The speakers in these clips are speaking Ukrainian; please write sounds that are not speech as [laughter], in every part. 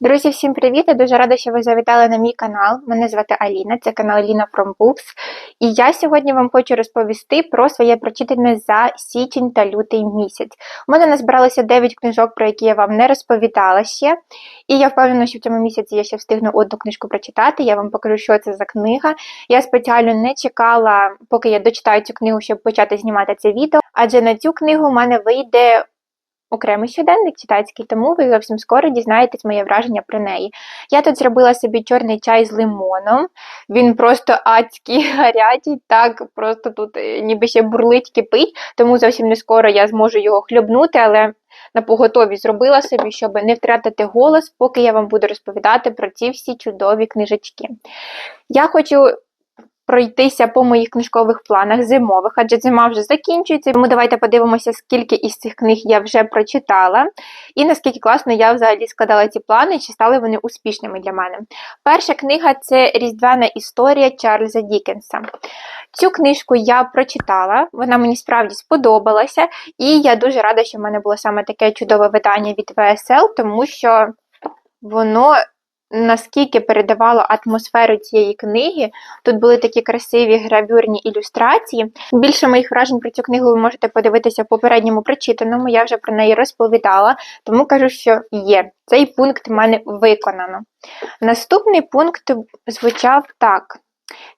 Друзі, всім привіт! Я дуже рада, що ви завітали на мій канал. Мене звати Аліна, це канал Аліна From Books. І я сьогодні вам хочу розповісти про своє прочитане за січень та лютий місяць. У мене назбиралося 9 книжок, про які я вам не розповідала ще. І я впевнена, що в цьому місяці я ще встигну одну книжку прочитати. Я вам покажу, що це за книга. Я спеціально не чекала, поки я дочитаю цю книгу, щоб почати знімати це відео. Адже на цю книгу у мене вийде окремий щоденник читацький, тому ви зовсім скоро дізнаєтесь моє враження про неї. Я тут зробила собі чорний чай з лимоном. Він просто адський [laughs] гарячий, так просто тут е, ніби ще бурлить, кипить, тому зовсім не скоро я зможу його хльобнути, але на поготові зробила собі, щоб не втратити голос, поки я вам буду розповідати про ці всі чудові книжечки. Я хочу пройтися по моїх книжкових планах зимових, адже зима вже закінчується. Тому давайте подивимося, скільки із цих книг я вже прочитала, і наскільки класно я взагалі складала ці плани, чи стали вони успішними для мене. Перша книга це Різдвяна історія Чарльза Дікенса. Цю книжку я прочитала, вона мені справді сподобалася, і я дуже рада, що в мене було саме таке чудове видання від ВСЛ, тому що воно наскільки передавало атмосферу цієї книги. Тут були такі красиві гравюрні ілюстрації. Більше моїх вражень про цю книгу ви можете подивитися в попередньому прочитаному, я вже про неї розповідала, тому кажу, що є. Цей пункт в мене виконано. Наступний пункт звучав так.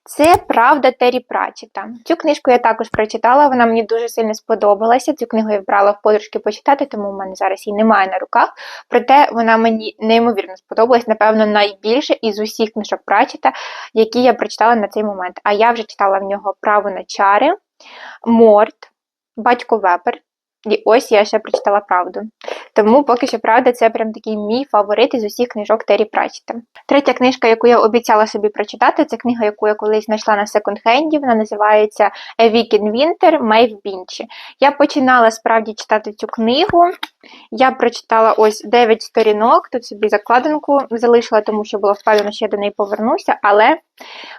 Це правда Террі Пратчета. Цю книжку я також прочитала, вона мені дуже сильно сподобалася. Цю книгу я вбрала в подружки почитати, тому в мене зараз її немає на руках. Проте вона мені неймовірно сподобалась, напевно, найбільше із усіх книжок Пратчета, які я прочитала на цей момент. А я вже читала в нього право на чари, Морт, Батько Вепер. І ось я ще прочитала правду. Тому поки що правда, це прям такий мій фаворит із усіх книжок Террі Пратчета. Третя книжка, яку я обіцяла собі прочитати, це книга, яку я колись знайшла на секонд-хенді. Вона називається A Week in Winter Мейв Бінчі. Я починала справді читати цю книгу. Я прочитала ось 9 сторінок, тут собі закладинку залишила, тому що була впевнена, що я до неї повернуся. Але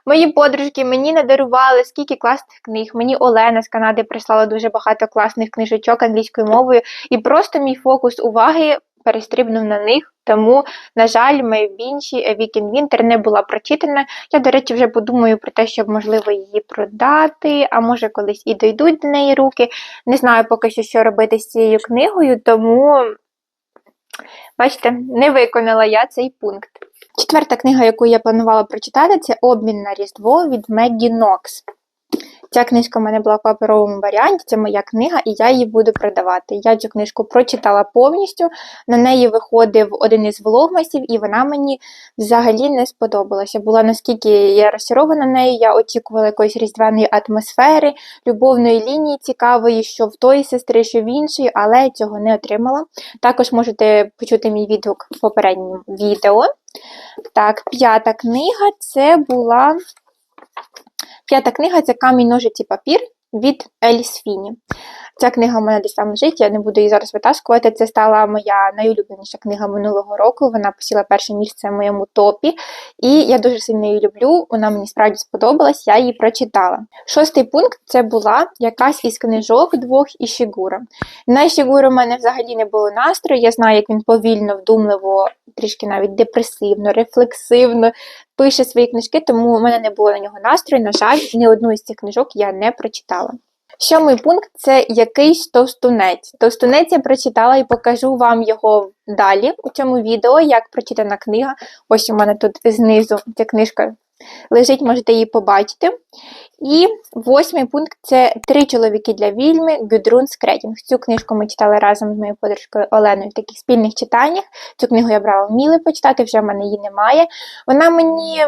мої подружки мені надарували скільки класних книг. Мені Олена з Канади прислала дуже багато класних книжечок англійською мовою, і просто мій фокус уваги перестрибнув на них. Тому, на жаль, моя Бінші Вікін Вінтер не була прочитана. Я, до речі, вже подумаю про те, щоб, можливо, її продати, а може колись і дойдуть до неї руки. Не знаю поки що, що робити з цією книгою, тому, бачите, не виконала я цей пункт. Четверта книга, яку я планувала прочитати, це Обмін на Різдво від Меггі Нокс. Ця книжка в мене була в паперовому варіанті, це моя книга, і я її буду продавати. Я цю книжку прочитала повністю, на неї виходив один із влогмасів, і вона мені взагалі не сподобалася. Була наскільки я розчарована нею, я очікувала якоїсь різдвяної атмосфери, любовної лінії цікавої, що в тої сестри, що в іншої, але цього не отримала. Також можете почути мій відгук в попередньому відео. Так, п'ята книга це була. П'ята книга це камінь ножиці папір від Еліс Фіні. Ця книга в мене десь там лежить, я не буду її зараз витаскувати. Це стала моя найулюбленіша книга минулого року. Вона посіла перше місце в моєму топі. І я дуже сильно її люблю. Вона мені справді сподобалась, я її прочитала. Шостий пункт це була якась із книжок двох Ішігура. На Ішігуру в мене взагалі не було настрою. Я знаю, як він повільно, вдумливо, трішки навіть депресивно, рефлексивно пише свої книжки, тому у мене не було на нього настрою. На жаль, ні одну із цих книжок я не прочитала. Сьомий пункт це якийсь товстунець. Товстунець я прочитала і покажу вам його далі у цьому відео, як прочитана книга. Ось у мене тут знизу ця книжка лежить, можете її побачити. І восьмий пункт це три чоловіки для вільми Гюдрун Скретінг. Цю книжку ми читали разом з моєю подружкою Оленою в таких спільних читаннях. Цю книгу я брала в Міли почитати, вже в мене її немає. Вона мені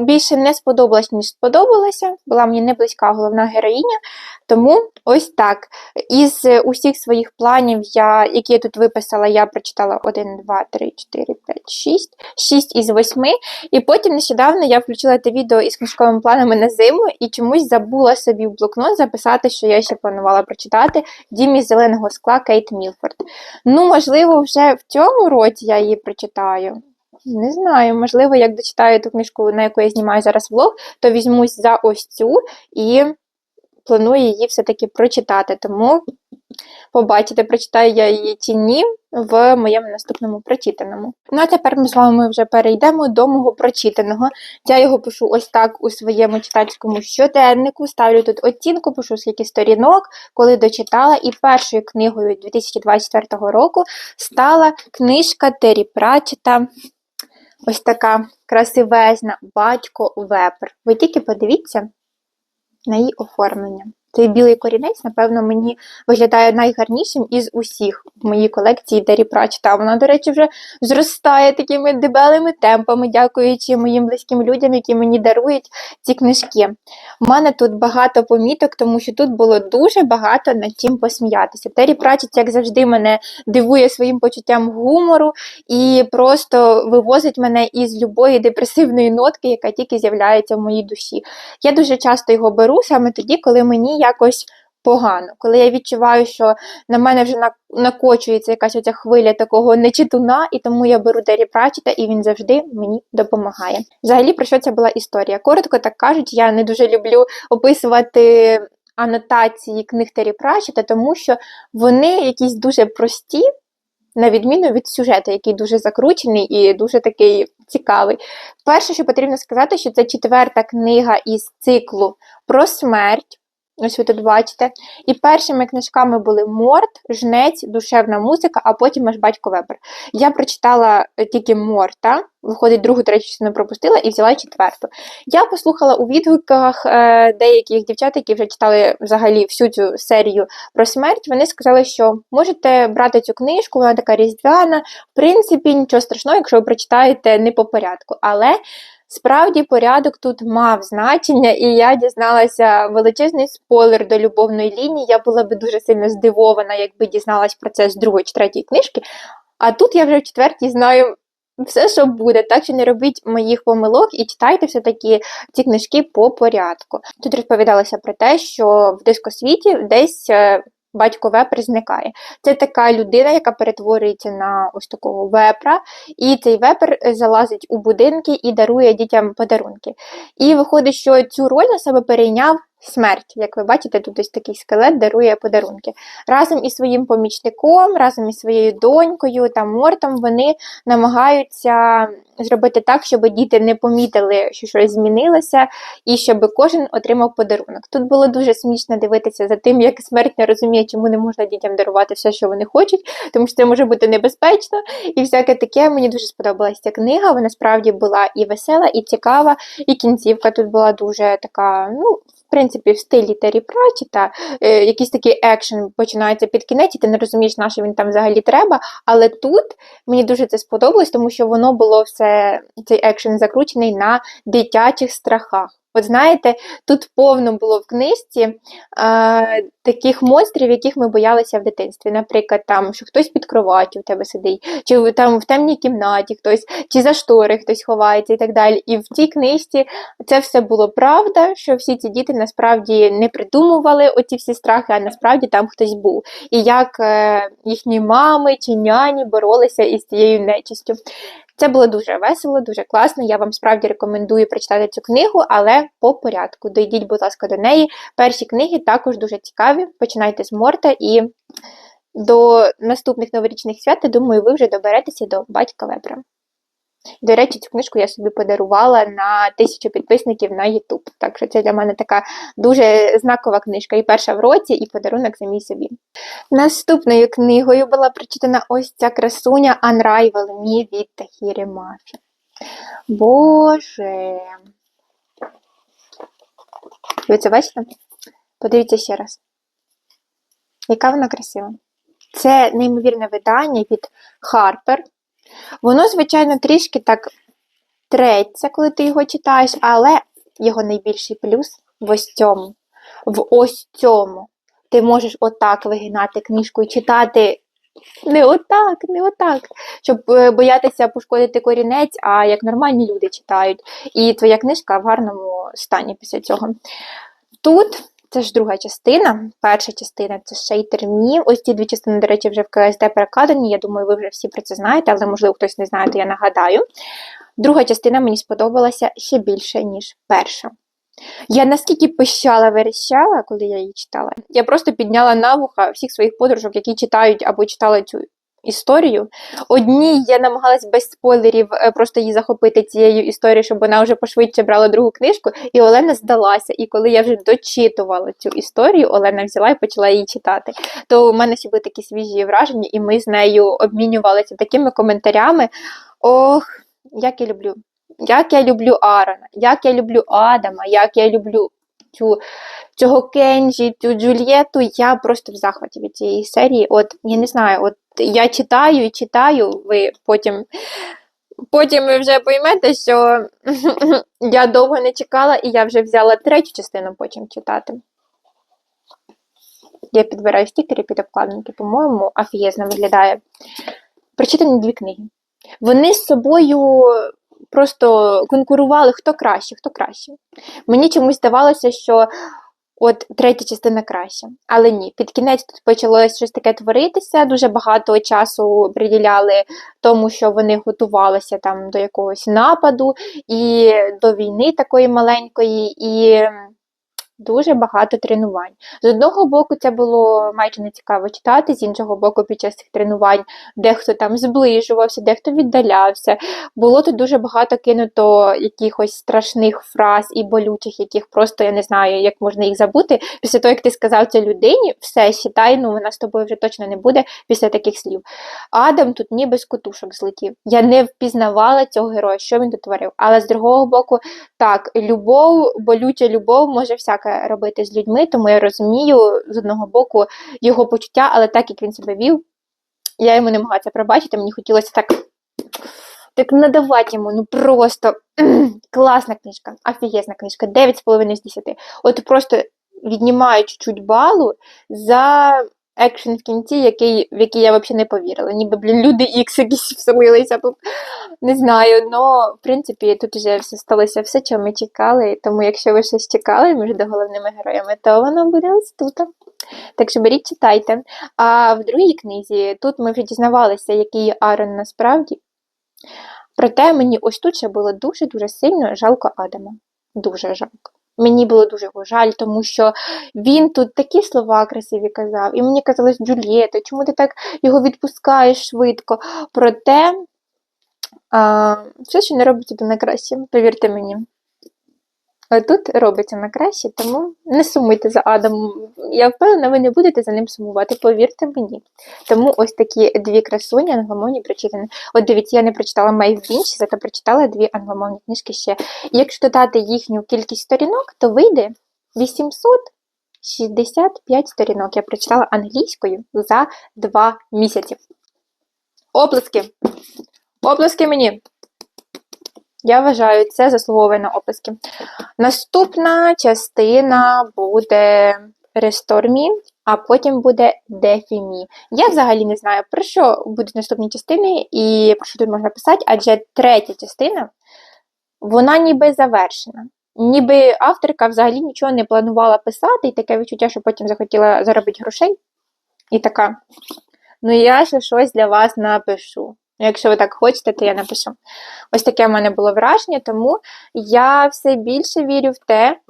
більше не сподобалась, ніж сподобалася. Була мені не близька головна героїня. Тому ось так. Із усіх своїх планів, я, які я тут виписала, я прочитала 1, 2, 3, 4, 5, 6, 6 із 8. І потім нещодавно я включила те відео із книжковими планами на зиму і чомусь забула собі в блокнот записати, що я ще планувала прочитати Дім із зеленого скла Кейт Мілфорд. Ну, можливо, вже в цьому році я її прочитаю. Не знаю, можливо, як дочитаю ту книжку, на яку я знімаю зараз влог, то візьмусь за ось цю і планую її все-таки прочитати. Тому побачите, прочитаю я її чи ні в моєму наступному прочитаному. Ну а тепер ми з вами вже перейдемо до мого прочитаного. Я його пишу ось так у своєму читацькому щоденнику. Ставлю тут оцінку, пишу скільки сторінок, коли дочитала. І першою книгою 2024 року стала книжка Террі Пратчета. Ось така красивезна батько вепер. Ви тільки подивіться на її оформлення. Цей білий корінець, напевно, мені виглядає найгарнішим із усіх в моїй колекції Дері Прачета. Вона, до речі, вже зростає такими дебелими темпами, дякуючи моїм близьким людям, які мені дарують ці книжки. У мене тут багато поміток, тому що тут було дуже багато над чим посміятися. Террі Прачет, як завжди, мене дивує своїм почуттям гумору і просто вивозить мене із любої депресивної нотки, яка тільки з'являється в моїй душі. Я дуже часто його беру саме тоді, коли мені якось погано. Коли я відчуваю, що на мене вже накочується якась оця хвиля такого нечитуна, і тому я беру Дері Пратчета, і він завжди мені допомагає. Взагалі, про що це була історія? Коротко так кажуть, я не дуже люблю описувати. Анотації книг Террі Пратчета, тому що вони якісь дуже прості, на відміну від сюжету, який дуже закручений і дуже такий цікавий. Перше, що потрібно сказати, що це четверта книга із циклу про смерть. Ось ви тут бачите. І першими книжками були Морт, Жнець, Душевна музика, а потім аж батько Вебер. Я прочитала е, тільки Морта, виходить, другу, третю частину пропустила і взяла четверту. Я послухала у відгуках е, деяких дівчат, які вже читали взагалі всю цю серію про смерть. Вони сказали, що можете брати цю книжку, вона така різдвяна. В принципі, нічого страшного, якщо ви прочитаєте не по порядку. Але. Справді, порядок тут мав значення, і я дізналася величезний спойлер до любовної лінії. Я була би дуже сильно здивована, якби дізналась про це з другої чи третьої книжки. А тут я вже в четвертій знаю все, що буде, так що не робіть моїх помилок і читайте все-таки ці книжки по порядку. Тут розповідалося про те, що в дискосвіті десь е, батько вепр зникає. Це така людина, яка перетворюється на ось такого вепра, і цей вепр залазить у будинки і дарує дітям подарунки. І виходить, що цю роль на себе перейняв смерть. Як ви бачите, тут ось такий скелет дарує подарунки. Разом із своїм помічником, разом із своєю донькою та мортом вони намагаються зробити так, щоб діти не помітили, що щось змінилося, і щоб кожен отримав подарунок. Тут було дуже смішно дивитися за тим, як смерть не розуміє, чому не можна дітям дарувати все, що вони хочуть, тому що це може бути небезпечно. І всяке таке мені дуже сподобалася ця книга. Вона справді була і весела, і цікава, і кінцівка тут була дуже така, ну В принципі, в стилі Террі Пратчета, е, якийсь такий екшен починається під кінець, і ти не розумієш, на що він там взагалі треба. Але тут мені дуже це сподобалось, тому що воно було все, цей екшен закручений на дитячих страхах. От знаєте, тут повно було в книжці а, таких монстрів, яких ми боялися в дитинстві. Наприклад, там, що хтось під кроваттю в тебе сидить, чи там в темній кімнаті хтось, чи за штори хтось ховається і так далі. І в цій книжці це все було правда, що всі ці діти насправді не придумували оці всі страхи, а насправді там хтось був. І як е, їхні мами чи няні боролися із цією нечистю. Це було дуже весело, дуже класно. Я вам справді рекомендую прочитати цю книгу, але по порядку. Дойдіть, будь ласка, до неї. Перші книги також дуже цікаві. Починайте з Морта і до наступних новорічних свят, думаю, ви вже доберетеся до батька Вебра. До речі, цю книжку я собі подарувала на тисячу підписників на YouTube. Так що це для мене така дуже знакова книжка. І перша в році, і подарунок самій собі. Наступною книгою була прочитана ось ця красуня Unrival Me від Тахірі Маші. Боже. Ви це бачите? Подивіться ще раз. Яка вона красива? Це неймовірне видання від Harper. Воно, звичайно, трішки так треться, коли ти його читаєш, але його найбільший плюс в ось цьому. В ось цьому. Ти можеш отак вигинати книжку і читати. Не отак, не отак, щоб е, боятися пошкодити корінець, а як нормальні люди читають. І твоя книжка в гарному стані після цього. Тут це ж друга частина. Перша частина це шейтер Мі. Ось ці дві частини, до речі, вже в КСД перекладені. Я думаю, ви вже всі про це знаєте, але, можливо, хтось не знає, то я нагадаю. Друга частина мені сподобалася ще більше, ніж перша. Я наскільки пищала, верещала, коли я її читала. Я просто підняла на вуха всіх своїх подружок, які читають або читали цю історію. Одній я намагалась без спойлерів е, просто її захопити цією історією, щоб вона вже пошвидше брала другу книжку, і Олена здалася. І коли я вже дочитувала цю історію, Олена взяла і почала її читати. То у мене ще були такі свіжі враження, і ми з нею обмінювалися такими коментарями. Ох, як я люблю. Як я люблю Аарона, як я люблю Адама, як я люблю цю, цього Кенджі, цю Джульєту. Я просто в захваті від цієї серії. От я не знаю, от я читаю і читаю, ви потім. Потім ви вже поймете, що [laughs] я довго не чекала, і я вже взяла третю частину потім читати. Я підбираю стікери під обкладинки, по-моєму, афієзно виглядає. Прочитані дві книги. Вони з собою просто конкурували хто краще, хто краще. Мені чомусь здавалося, що от третя частина краще. Але ні, під кінець тут почалося щось таке творитися. Дуже багато часу приділяли тому, що вони готувалися там до якогось нападу і до війни такої маленької, і дуже багато тренувань. З одного боку, це було майже не цікаво читати, з іншого боку, під час цих тренувань дехто там зближувався, дехто віддалявся. Було тут дуже багато кинуто якихось страшних фраз і болючих, яких просто я не знаю, як можна їх забути. Після того, як ти сказав це людині, все, считай, ну вона з тобою вже точно не буде після таких слів. Адам тут ніби з кутушок злетів. Я не впізнавала цього героя, що він тут творив. Але з другого боку, так, любов, болюча любов може робити з людьми, тому я розумію з одного боку його почуття, але так як він себе вів, я йому не могла це пробачити. Мені хотілося так. Так надавати йому, ну просто [clears throat] класна книжка, офігезна книжка, 9,5 з 10. От просто віднімаю чуть-чуть балу за екшен в кінці, який, в який я взагалі не повірила. Ніби, блін, люди ікс якісь [laughs] вселилися. Не знаю, але в принципі тут вже все сталося все, чого ми чекали. Тому якщо ви щось чекали між головними героями, то воно буде ось тут. Так що беріть, читайте. А в другій книзі тут ми вже дізнавалися, який Арон насправді. Проте мені ось тут ще було дуже-дуже сильно жалко Адама. Дуже жалко. Мені було дуже його жаль, тому що він тут такі слова красиві казав, і мені казалось, Джульєта, чому ти так його відпускаєш швидко? Проте а, все, що не робиться, до на краще, повірте мені. А тут робиться на краще, тому не сумуйте за Адамом. Я впевнена, ви не будете за ним сумувати, повірте мені. Тому ось такі дві красуні англомовні прочитані. От дивіться, я не прочитала Май в Вінчі, зато прочитала дві англомовні книжки ще. І якщо додати їхню кількість сторінок, то вийде 865 сторінок. Я прочитала англійською за два місяці. Оплески! Оплески мені! Я вважаю, це заслуговує на оплески. Наступна частина буде Рестормі, а потім буде Дефімі. Я взагалі не знаю, про що будуть наступні частини і про що тут можна писати, адже третя частина, вона ніби завершена. Ніби авторка взагалі нічого не планувала писати, і таке відчуття, що потім захотіла заробити грошей. І така, ну я ще щось для вас напишу. Якщо ви так хочете, то я напишу. Ось таке в мене було враження, тому я все більше вірю в те,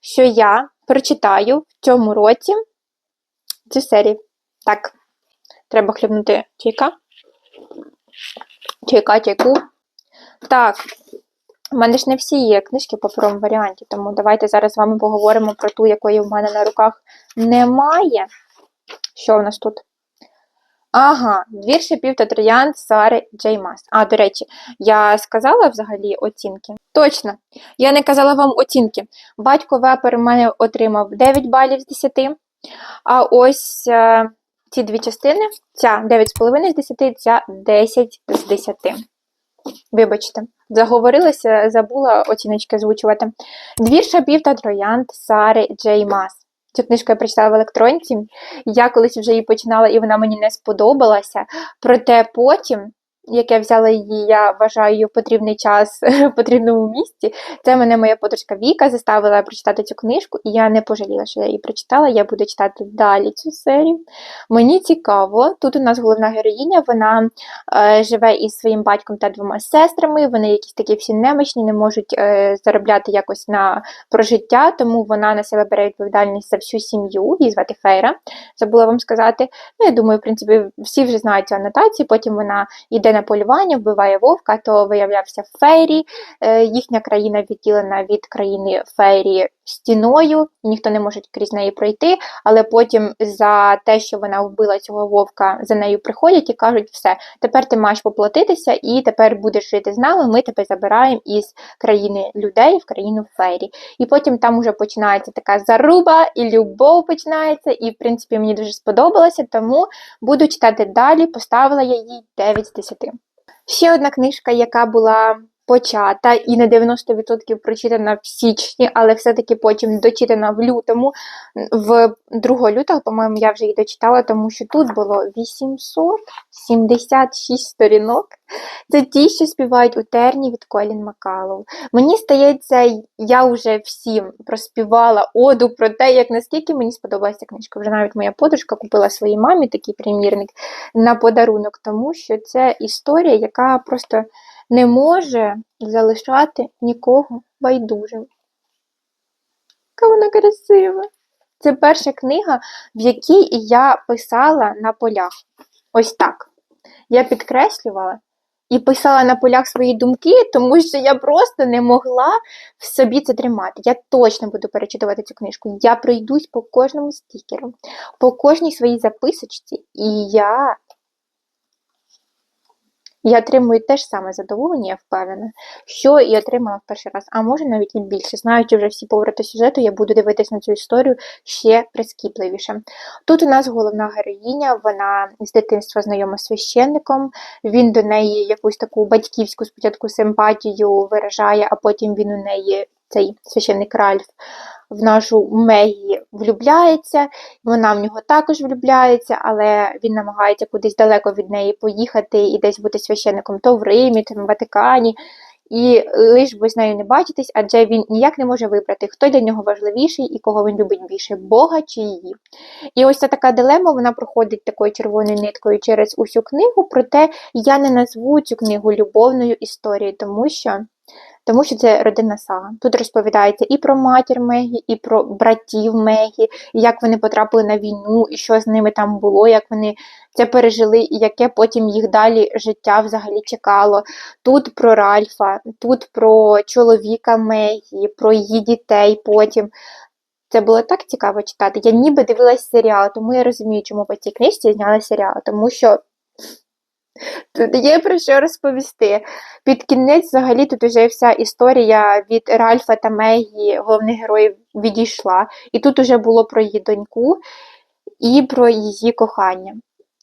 що я прочитаю в цьому році цю серію. Так, треба хлібнути чайка. Чайка, чайку. Так, у мене ж не всі є книжки по паперовому варіанті, тому давайте зараз з вами поговоримо про ту, якої в мене на руках немає. Що в нас тут? Ага, двір шипів та троянд Сари Джей Мас. А, до речі, я сказала взагалі оцінки? Точно, я не казала вам оцінки. Батько Вепер у мене отримав 9 балів з 10. А ось е, ці дві частини, ця 9,5 з 10, ця 10 з 10. Вибачте, заговорилася, забула оціночки озвучувати. Двір шапів та троянд Сари Джей Мас. Цю книжку я прочитала в електронці. Я колись вже її починала, і вона мені не сподобалася. Проте потім яке взяла її, я вважаю, в потрібний час в [laughs] потрібному місці. Це мене моя подружка Віка заставила прочитати цю книжку, і я не пожаліла, що я її прочитала. Я буду читати далі цю серію. Мені цікаво, тут у нас головна героїня, вона е, живе із своїм батьком та двома сестрами. Вони якісь такі всі немощні, не можуть е, заробляти якось на прожиття, тому вона на себе бере відповідальність за всю сім'ю. Її звати Фейра, забула вам сказати. Ну, я думаю, в принципі, всі вже знають цю анотацію. Потім вона йде на полювання, вбиває вовка, то виявлявся Фейрі. Е, їхня країна відділена від країни Фейрі стіною, ніхто не може крізь неї пройти, але потім за те, що вона вбила цього вовка, за нею приходять і кажуть, все, тепер ти маєш поплатитися, і тепер будеш жити з нами. Ми тебе забираємо із країни людей в країну Фейрі. І потім там уже починається така заруба, і любов починається. І, в принципі, мені дуже сподобалося, тому буду читати далі. Поставила я їй 9 з 10. Ще одна книжка, яка була почата і на 90% прочитана в січні, але все-таки потім дочитана в лютому. В 2 лютого, по-моєму, я вже її дочитала, тому що тут було 876 сторінок. Це ті, що співають у терні від Колін Макалов. Мені здається, я вже всім проспівала оду про те, як наскільки мені сподобалася книжка. Вже навіть моя подружка купила своїй мамі такий примірник на подарунок, тому що це історія, яка просто не може залишати нікого байдужим. Яка вона красива! Це перша книга, в якій я писала на полях. Ось так. Я підкреслювала і писала на полях свої думки, тому що я просто не могла в собі це тримати. Я точно буду перечитувати цю книжку. Я пройдусь по кожному стікеру, по кожній своїй записочці, і я я отримую те ж саме задоволення, я впевнена, що і отримала в перший раз, а може навіть і більше. Знаючи вже всі повороти сюжету, я буду дивитись на цю історію ще прискіпливіше. Тут у нас головна героїня, вона з дитинства знайома з священником, він до неї якусь таку батьківську спочатку симпатію виражає, а потім він у неї, цей священник Ральф, в нашу Мегі влюбляється, вона в нього також влюбляється, але він намагається кудись далеко від неї поїхати і десь бути священником то в Римі, то в Ватикані. І лиш би з нею не бачитись, адже він ніяк не може вибрати, хто для нього важливіший і кого він любить більше Бога чи її. І ось ця така дилема вона проходить такою червоною ниткою через усю книгу, проте я не назву цю книгу любовною історією, тому що тому що це родинна сага. Тут розповідається і про матір Мегі, і про братів Мегі, і як вони потрапили на війну, і що з ними там було, як вони це пережили, і яке потім їх далі життя взагалі чекало. Тут про Ральфа, тут про чоловіка Мегі, про її дітей потім. Це було так цікаво читати. Я ніби дивилась серіал, тому я розумію, чому по цій книжці зняли серіал, тому що Тут є про що розповісти. Під кінець, взагалі, тут вже вся історія від Ральфа та Мегі, головних героїв, відійшла. І тут вже було про її доньку і про її кохання.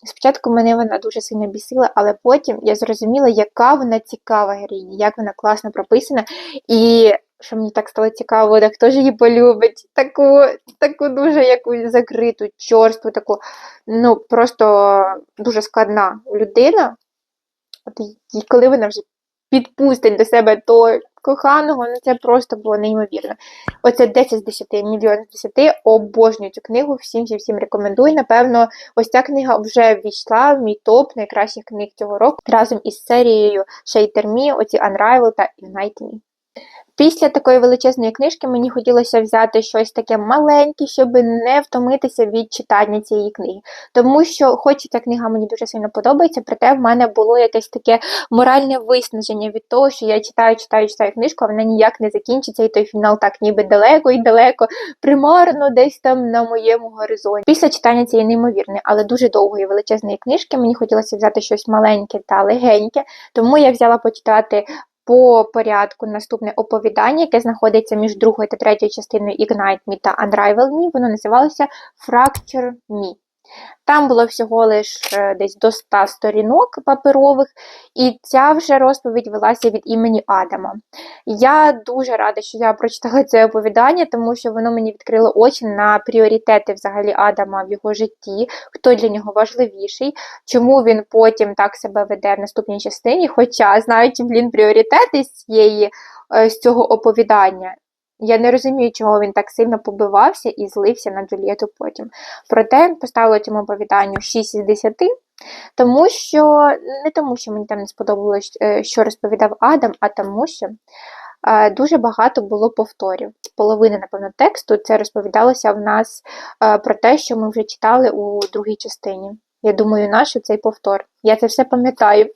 Спочатку мене вона дуже сильно бісила, але потім я зрозуміла, яка вона цікава героїня, як вона класно прописана. І що мені так стало цікаво, так хто ж її полюбить, таку таку дуже яку закриту, чорству, таку, ну, просто дуже складна людина. От І коли вона вже підпустить до себе то коханого, ну це просто було неймовірно. Оце 10 з 10, мільйон з 10, обожнюю цю книгу, всім всім всім рекомендую. Напевно, ось ця книга вже ввійшла в мій топ найкращих книг цього року разом із серією Shater Me, оці Unrival та Unite Me. Після такої величезної книжки мені хотілося взяти щось таке маленьке, щоб не втомитися від читання цієї книги. Тому що, хоч ця книга мені дуже сильно подобається, проте в мене було якесь таке моральне виснаження від того, що я читаю, читаю, читаю книжку, а вона ніяк не закінчиться, і той фінал так ніби далеко і далеко, примарно десь там на моєму горизонті. Після читання цієї неймовірної, але дуже довгої величезної книжки мені хотілося взяти щось маленьке та легеньке, тому я взяла почитати по порядку наступне оповідання, яке знаходиться між другою та третьою частиною Ignite Me та Unrival Me, воно називалося Fracture Me. Там було всього лише десь до 100 сторінок паперових, і ця вже розповідь велася від імені Адама. Я дуже рада, що я прочитала це оповідання, тому що воно мені відкрило очі на пріоритети взагалі Адама в його житті, хто для нього важливіший, чому він потім так себе веде в наступній частині. Хоча, знаючи, блін, пріоритети з цієї е, з цього оповідання. Я не розумію, чого він так сильно побивався і злився на Джульєту потім. Проте поставила цьому оповіданню 6 із 10, тому що не тому, що мені там не сподобалось, е, що розповідав Адам, а тому, що е, дуже багато було повторів. Половина, напевно, тексту це розповідалося в нас е, про те, що ми вже читали у другій частині. Я думаю, нащо цей повтор? Я це все пам'ятаю.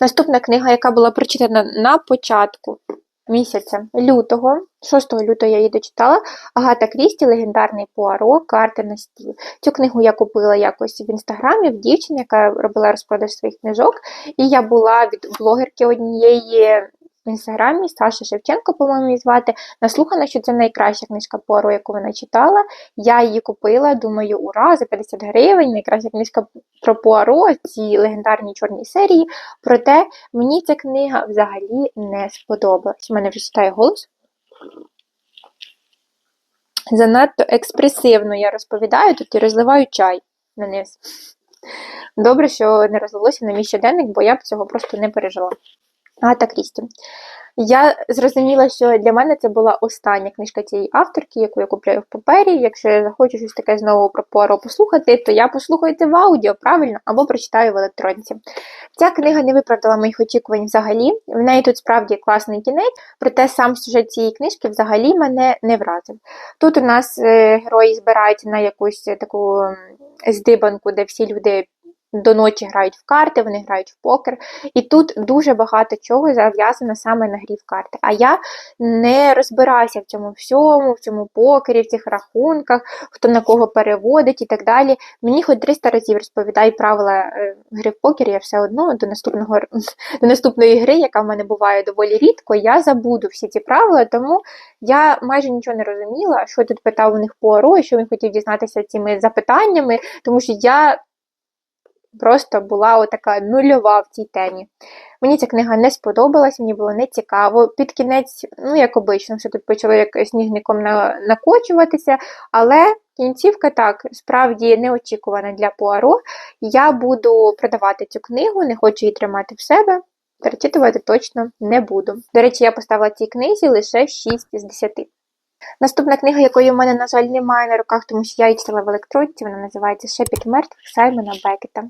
Наступна книга, яка була прочитана на початку місяця лютого, 6 лютого я її дочитала, Агата Крісті, легендарний Пуаро, карти на стіл. Цю книгу я купила якось в інстаграмі в дівчині, яка робила розпродаж своїх книжок. І я була від блогерки однієї в інстаграмі Саша Шевченко, по-моєму, її звати, наслухана, що це найкраща книжка Пуаро, яку вона читала. Я її купила, думаю, ура, за 50 гривень, найкраща книжка про Пуаро, ці легендарні чорні серії. Проте мені ця книга взагалі не сподобалась. У мене вже читає голос. Занадто експресивно я розповідаю тут і розливаю чай на низ. Добре, що не розлилося на мій щоденник, бо я б цього просто не пережила. Агата Крісті. Я зрозуміла, що для мене це була остання книжка цієї авторки, яку я купляю в папері. Якщо я захочу щось таке знову про Пуаро послухати, то я послухаю це в аудіо, правильно, або прочитаю в електронці. Ця книга не виправдала моїх очікувань взагалі. В неї тут справді класний кінець, проте сам сюжет цієї книжки взагалі мене не вразив. Тут у нас е, герої збираються на якусь таку здибанку, де всі люди до ночі грають в карти, вони грають в покер. І тут дуже багато чого зав'язано саме на грі в карти. А я не розбираюся в цьому всьому, в цьому покері, в цих рахунках, хто на кого переводить і так далі. Мені хоч 300 разів розповідає правила е, гри в покер, я все одно до наступного [laughs] до наступної гри, яка в мене буває доволі рідко, я забуду всі ці правила, тому я майже нічого не розуміла, що тут питав у них Пуаро, що він хотів дізнатися цими запитаннями, тому що я просто була отака нульова в цій темі. Мені ця книга не сподобалась, мені було не цікаво. Під кінець, ну, як обично, все тут почало як снігником накочуватися, але кінцівка так, справді неочікувана для Пуаро. Я буду продавати цю книгу, не хочу її тримати в себе. Перечитувати точно не буду. До речі, я поставила цій книзі лише 6 з 10. Наступна книга, якої в мене, на жаль, немає на руках, тому що я її читала в електронці, вона називається Шепіт мертвих Саймона Бекета.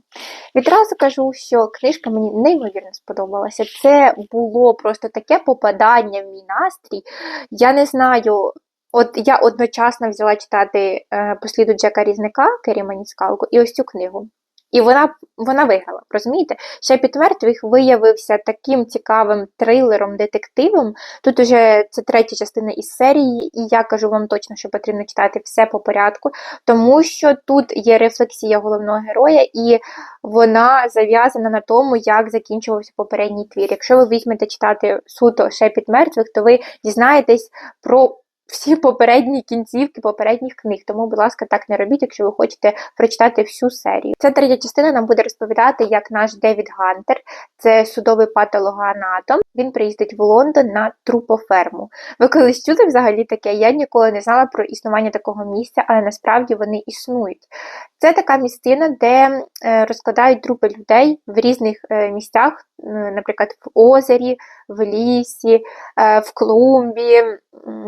Відразу кажу, що книжка мені неймовірно сподобалася. Це було просто таке попадання в мій настрій. Я не знаю. От я одночасно взяла читати е, посліду Джека Різника Кері Маніскалку і ось цю книгу. І вона вона виграла, розумієте? Ще підтвердив, виявився таким цікавим трилером, детективом. Тут уже це третя частина із серії, і я кажу вам точно, що потрібно читати все по порядку, тому що тут є рефлексія головного героя, і вона зав'язана на тому, як закінчувався попередній твір. Якщо ви візьмете читати суто шепіт мертвих, то ви дізнаєтесь про всі попередні кінцівки попередніх книг. Тому, будь ласка, так не робіть, якщо ви хочете прочитати всю серію. Ця третя частина нам буде розповідати, як наш Девід Гантер, це судовий патологоанатом, він приїздить в Лондон на трупоферму. Ви колись чули взагалі таке? Я ніколи не знала про існування такого місця, але насправді вони існують. Це така місцина, де е, розкладають трупи людей в різних е, місцях, наприклад, в озері, в лісі, е, в клумбі,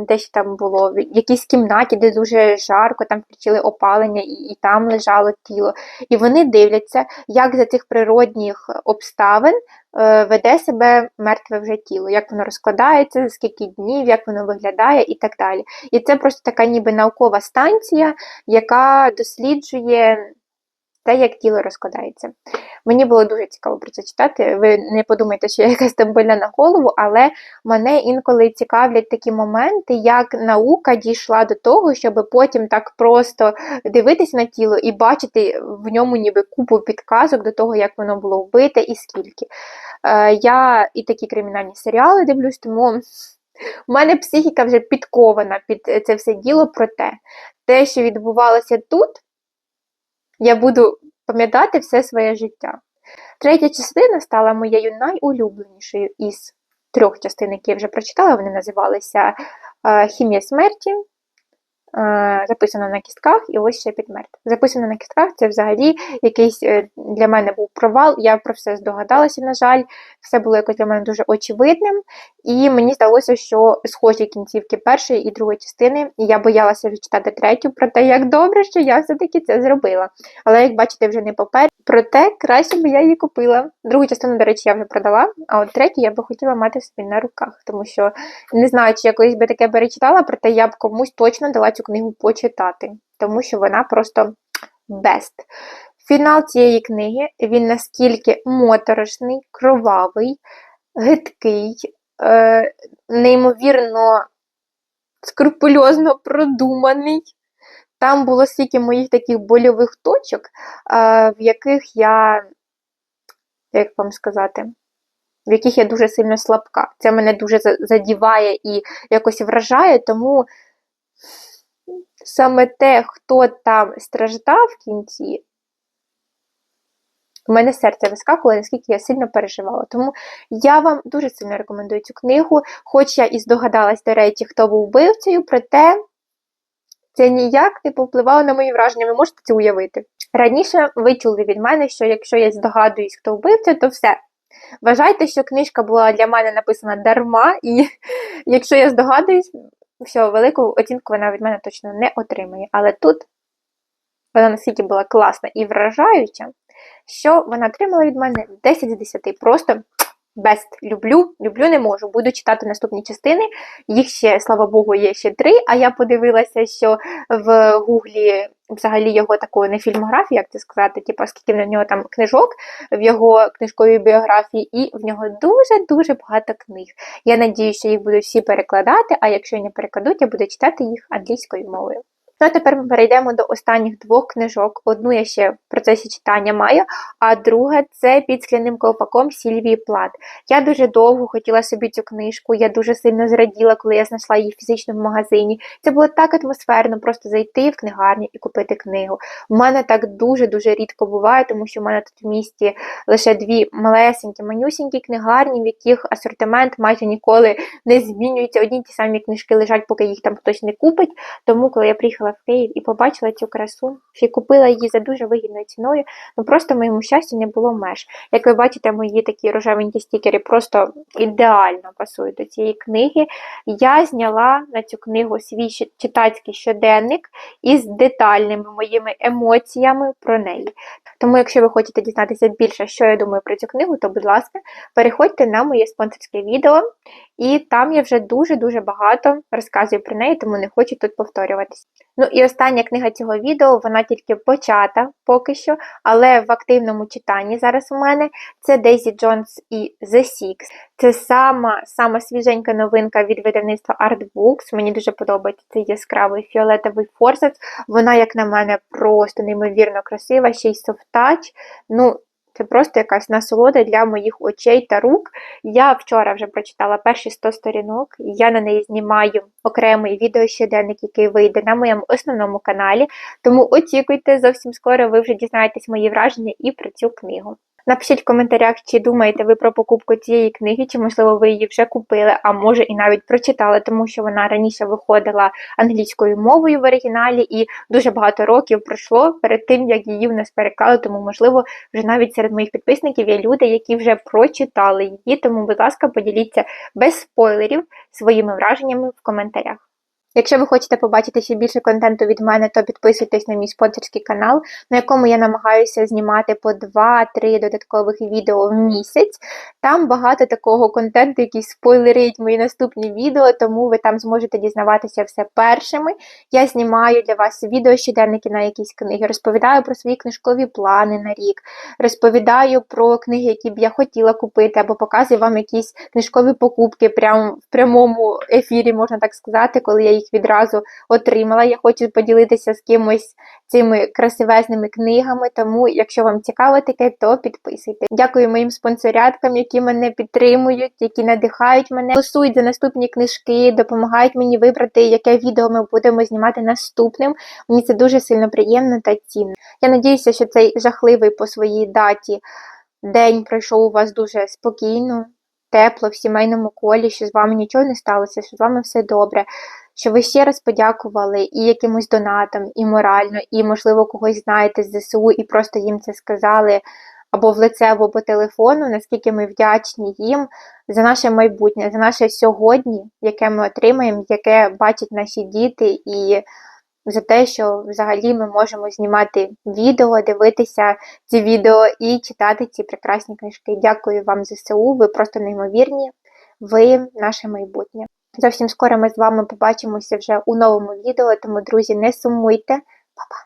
десь там було, в якійсь кімнаті, де дуже жарко, там включили опалення, і, і там лежало тіло. І вони дивляться, як за цих природних обставин Е, веде себе мертве вже тіло, як воно розкладається, за скільки днів, як воно виглядає і так далі. І це просто така ніби наукова станція, яка досліджує те, як тіло розкладається. Мені було дуже цікаво про це читати. Ви не подумайте, що я якась там больна на голову, але мене інколи цікавлять такі моменти, як наука дійшла до того, щоб потім так просто дивитися на тіло і бачити в ньому ніби купу підказок до того, як воно було вбите і скільки. Е, Я і такі кримінальні серіали дивлюсь, тому. У мене психіка вже підкована під це все діло, проте те, що відбувалося тут, я буду пам'ятати все своє життя. Третя частина стала моєю найулюбленішою із трьох частин, які я вже прочитала. Вони називалися е, Хімія смерті, записано на кістках, і ось ще підмерт. Записано на кістках це взагалі якийсь е, для мене був провал. Я про все здогадалася, на жаль, все було якось для мене дуже очевидним. І мені здалося, що схожі кінцівки першої і другої частини, і я боялася вже читати третю, проте як добре, що я все-таки це зробила. Але як бачите, вже не папер. Проте краще б я її купила. Другу частину, до речі, я вже продала, а от третю я би хотіла мати собі на руках, тому що не знаю, чи я колись би таке перечитала, проте я б комусь точно дала цю книгу почитати, тому що вона просто best. Фінал цієї книги він наскільки моторошний, кровавий, гидкий, е, неймовірно скрупульозно продуманий. Там було стільки моїх таких больових точок, е, в яких я, як вам сказати, в яких я дуже сильно слабка. Це мене дуже задіває і якось вражає, тому саме те, хто там страждав в кінці, у мене серце вискакувало, наскільки я сильно переживала. Тому я вам дуже сильно рекомендую цю книгу, хоч я і здогадалась, до речі, хто був вбивцею, проте це ніяк не повпливало на мої враження, ви можете це уявити. Раніше ви чули від мене, що якщо я здогадуюсь, хто вбивця, то все. Вважайте, що книжка була для мене написана дарма, і [laughs] якщо я здогадуюсь, все, велику оцінку вона від мене точно не отримає. Але тут вона настільки була класна і вражаюча, що вона отримала від мене 10 з 10. Просто Best люблю, люблю, не можу. Буду читати наступні частини. Їх ще, слава Богу, є ще три. А я подивилася, що в Гуглі взагалі його такої не фільмографії, як це сказати, типу, скільки в нього там книжок в його книжковій біографії, і в нього дуже-дуже багато книг. Я надію, що їх будуть всі перекладати, а якщо не перекладуть, я буду читати їх англійською мовою. Ну а тепер ми перейдемо до останніх двох книжок. Одну я ще в процесі читання маю, а друга це під скляним ковпаком Сільвії Плат. Я дуже довго хотіла собі цю книжку, я дуже сильно зраділа, коли я знайшла її в фізичному магазині. Це було так атмосферно, просто зайти в книгарню і купити книгу. У мене так дуже-дуже рідко буває, тому що в мене тут в місті лише дві малесенькі, манюсінькі книгарні, в яких асортимент майже ніколи не змінюється. Одні ті самі книжки лежать, поки їх там хтось не купить. Тому, коли я приїхала приїхала в Київ і побачила цю красу, ще купила її за дуже вигідною ціною, ну просто моєму щастю не було меж. Як ви бачите, мої такі рожевенькі стікери просто ідеально пасують до цієї книги. Я зняла на цю книгу свій читацький щоденник із детальними моїми емоціями про неї. Тому, якщо ви хочете дізнатися більше, що я думаю про цю книгу, то, будь ласка, переходьте на моє спонсорське відео, і там я вже дуже-дуже багато розказую про неї, тому не хочу тут повторюватися. Ну і остання книга цього відео, вона тільки почата поки що, але в активному читанні зараз у мене це Daisy Jones і The Six. Це сама сама свіженька новинка від видавництва Artbooks. Мені дуже подобається цей яскравий фіолетовий форсет. Вона, як на мене, просто неймовірно красива, ще й софтач. Ну, це просто якась насолода для моїх очей та рук. Я вчора вже прочитала перші 100 сторінок, і я на неї знімаю окремий відеощоденник, який вийде на моєму основному каналі. Тому очікуйте, зовсім скоро ви вже дізнаєтесь мої враження і про цю книгу. Напишіть в коментарях, чи думаєте ви про покупку цієї книги, чи, можливо, ви її вже купили, а може і навіть прочитали, тому що вона раніше виходила англійською мовою в оригіналі, і дуже багато років пройшло перед тим, як її в нас переклали. Тому, можливо, вже навіть серед моїх підписників є люди, які вже прочитали її. Тому, будь ласка, поділіться без спойлерів своїми враженнями в коментарях. Якщо ви хочете побачити ще більше контенту від мене, то підписуйтесь на мій спонсорський канал, на якому я намагаюся знімати по 2-3 додаткових відео в місяць. Там багато такого контенту, який спойлерить мої наступні відео, тому ви там зможете дізнаватися все першими. Я знімаю для вас відео щоденники на якісь книги, розповідаю про свої книжкові плани на рік, розповідаю про книги, які б я хотіла купити, або показую вам якісь книжкові покупки прямо в прямому ефірі, можна так сказати, коли я їх відразу отримала. Я хочу поділитися з кимось цими красивезними книгами. Тому, якщо вам цікаво таке, то підписуйтесь. Дякую моїм спонсоряткам, які мене підтримують, які надихають мене, голосують за наступні книжки, допомагають мені вибрати, яке відео ми будемо знімати наступним. Мені це дуже сильно приємно та цінно. Я надіюся, що цей жахливий по своїй даті день пройшов у вас дуже спокійно, тепло в сімейному колі, що з вами нічого не сталося, що з вами все добре. Що ви ще раз подякували і якимось донатом, і морально, і, можливо, когось знаєте з ЗСУ, і просто їм це сказали або в лице, або по телефону, наскільки ми вдячні їм за наше майбутнє, за наше сьогодні, яке ми отримаємо, яке бачать наші діти, і за те, що взагалі ми можемо знімати відео, дивитися ці відео і читати ці прекрасні книжки. Дякую вам, ЗСУ, ви просто неймовірні, ви наше майбутнє. Зовсім скоро ми з вами побачимося вже у новому відео, тому, друзі, не сумуйте. Па-па!